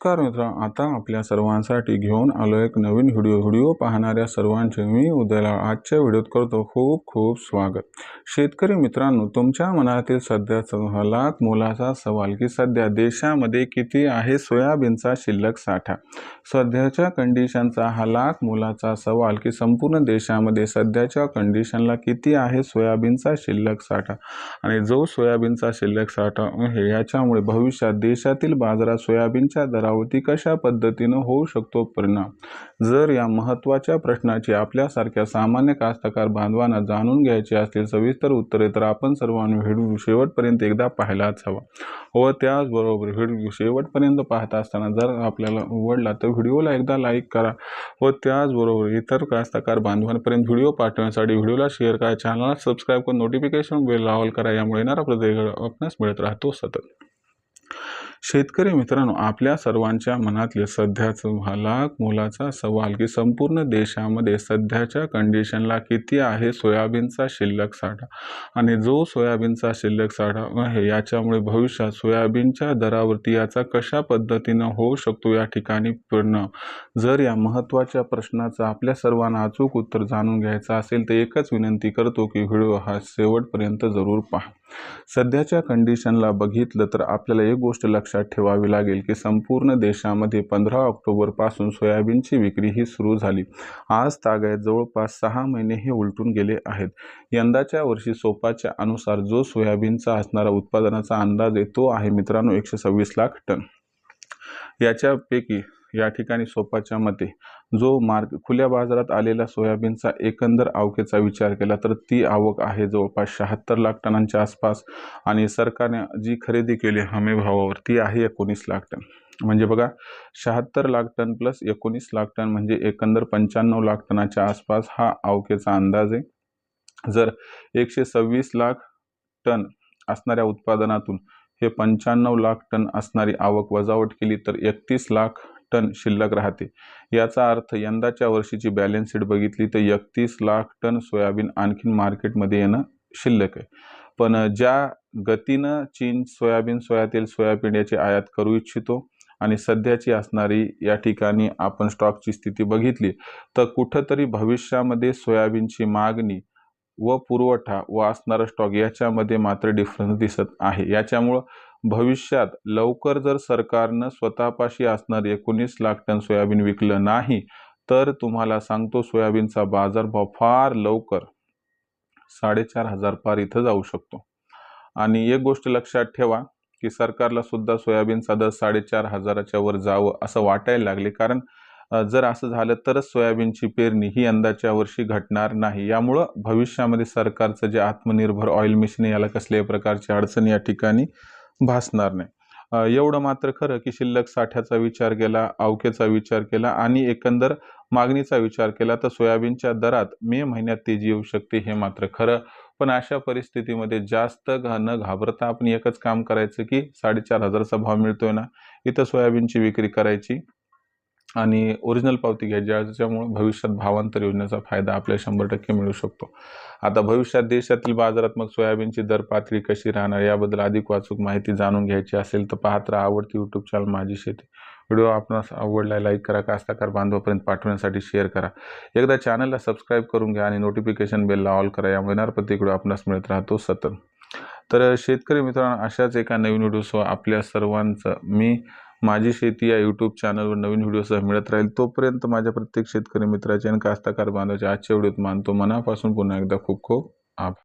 नमस्कार मित्र आता आपल्या सर्वांसाठी घेऊन आलो एक नवीन व्हिडिओ. व्हिडिओ पाहणाऱ्या सर्वांचे मी उद्याला आजच्या व्हिडिओत करतो खूप खूप स्वागत. शेतकरी मित्रांनो तुमच्या मनातील सध्याचा हलात मोलाचा सवाल की सध्या देशामध्ये किती आहे सोयाबीनचा शिल्लक साठा? सध्याच्या कंडिशनचा हा लाख मोलाचा सवाल की संपूर्ण देशामध्ये सध्याच्या कंडिशनला किती आहे सोयाबीनचा शिल्लक साठा? आणि जो सोयाबीनचा शिल्लक साठा आहे याच्यामुळे भविष्यात देशातील बाजारात सोयाबीनच्या दरावरती कशा पद्धतीनं होऊ शकतो परिणाम? जर या महत्त्वाच्या प्रश्नाची आपल्यासारख्या सामान्य कास्तकार बांधवांना जाणून घ्यायची असतील सविस्तर उत्तरे तर आपण सर्वांनी व्हिडिओ शेवटपर्यंत एकदा पाहायलाच हवा. व त्याचबरोबर व्हिडिओ शेवटपर्यंत पाहत असताना जर आपल्याला आवडला तर व्हिडिओला एकदा लाईक करा. व त्याचबरोबर इतर कास्तकार बांधवांपर्यंत व्हिडिओ पाठवण्यासाठी व्हिडिओला शेअर करा. चॅनलला सबस्क्राईब करून नोटिफिकेशन बेल लावल करा. यामुळे येणारा प्रत्येक आपणास मिळत राहतो सतत. शेतकरी मित्रांनो आपल्या सर्वांच्या मनातले सध्याचं हा लाख मोलाचा सवाल की संपूर्ण देशामध्ये सध्याच्या कंडिशनला किती आहे सोयाबीनचा शिल्लक साठा? आणि जो सोयाबीनचा शिल्लक साठा आहे याच्यामुळे भविष्यात सोयाबीनच्या दरावरती याचा कशा पद्धतीनं होऊ शकतो या ठिकाणी परिणाम जर या महत्त्वाच्या प्रश्नाचं आपल्या सर्वांना अचूक उत्तर जाणून घ्यायचं असेल तर एकच विनंती करतो की व्हिडिओ हा शेवटपर्यंत जरूर पहा. सध्याच्या कंडिशनला बघितलं तर आपल्याला एक गोष्ट लक्षात लक्षात ठेवावी लागेल की संपूर्ण देशामध्ये पंधरा ऑक्टोबरपासून सोयाबीनची विक्री ही सुरू झाली. आज तागायत जवळपास सहा महिने हे उलटून गेले आहेत. यंदाच्या वर्षी सोपाच्या अनुसार जो सोयाबीनचा असणारा उत्पादनाचा अंदाज आहे तो आहे मित्रांनो एकशे सव्वीस लाख टन. याच्यापैकी या ठिकाणी सोपाच्या मते जो मार्क खुल्या बाजारात आलेला सोयाबीनचा एकंदर आवकेचा विचार केला तर ती आवक आहे जवळपास शहात्तर लाख टनांच्या आसपास आणि सरकारने जी खरेदी केली हमी भावावर ती आहे एकोणीस लाख टन. म्हणजे बघा शहात्तर लाख टन प्लस एकोणीस लाख टन म्हणजे एकंदर पंच्याण्णव लाख टनाच्या आसपास हा आवकेचा अंदाज आहे. जर एकशे सव्वीस लाख टन असणाऱ्या उत्पादनातून हे पंच्याण्णव लाख टन असणारी आवक वजावट केली तर एकतीस लाख टन शिल्लक राहते. याचा अर्थ यंदाच्या वर्षीची बॅलन्स शीट बघितली तर एकतीस लाख टन सोयाबीन आणखीन मार्केटमध्ये येणं शिल्लक आहे. पण ज्या गतीनं चीन सोयाबीन सोयातील सोयाबीन याची आयात करू इच्छितो आणि सध्याची असणारी या ठिकाणी आपण स्टॉकची स्थिती बघितली तर कुठंतरी भविष्यामध्ये सोयाबीनची मागणी व पुरवठा व असणारा स्टॉक याच्यामध्ये मात्र डिफरन्स दिसत आहे. याच्यामुळं भविष्यात लवकर जर सरकारनं स्वतःपाशी असणार एकोणीस लाख टन सोयाबीन विकलं नाही तर तुम्हाला सांगतो सोयाबीनचा बाजारभाव फार लवकर साडेचार हजार पार इथं जाऊ शकतो. आणि एक गोष्ट लक्षात ठेवा की सरकारला सुद्धा सोयाबीनचा दर साडेचार हजाराच्या वर जावं असं वाटायला लागले. कारण जर असं झालं तरच सोयाबीनची पेरणी ही यंदाच्या वर्षी घटणार नाही. यामुळं भविष्यामध्ये सरकारचं जे आत्मनिर्भर ऑइल मिशन याला कसल्याही प्रकारची अडचण या ठिकाणी भासणार नाही. एवढं मात्र खरं की शिल्लक साठ्याचा विचार केला अवकेचा विचार केला आणि एकंदर मागणीचा विचार केला तर सोयाबीनच्या दरात मे महिन्यात तेजी येऊ शकते हे मात्र खरं. पण अशा परिस्थितीमध्ये जास्त न घाबरता आपण एकच काम करायचं की साडेचार हजारचा भाव मिळतोय ना? इथं सोयाबीनची विक्री करायची. आणि ओरिजिनल पावती घ्या ज्याच्यामुळे भविष्यात भावांतर योजनेचा फायदा आपल्याला शंभर टक्के मिळू शकतो. आता भविष्यात देशातील बाजारात्मक सोयाबीनची दर पातळी कशी राहणार याबद्दल अधिक वाचूक माहिती जाणून घ्यायची असेल तर पाहत राहा आवडती यूट्यूब चॅनल माझी शेती. व्हिडिओ आपणास आवडला लाईक करा कास्ताकार बांधवापर्यंत पाठवण्यासाठी शेअर करा. एकदा चॅनलला सबस्क्राईब करून घ्या आणि नोटिफिकेशन बेलला ऑल करा. यामुळे येणार प्रत्येक व्हिडिओ आपणास मिळत राहतो सतत. तर शेतकरी मित्रांनो अशाच एका नवीन व्हिडिओसह आपल्या सर्वांचं मी माझी शेती या यूट्यूब चॅनलवर नवीन व्हिडिओसह मिळत राहील तोपर्यंत माझ्या प्रत्येक शेतकरी मित्राचे आणि कास्तकार बांधवाचे आजच्या व्हिडिओत मानतो. मनापासून पुन्हा एकदा खूप खूप आभार.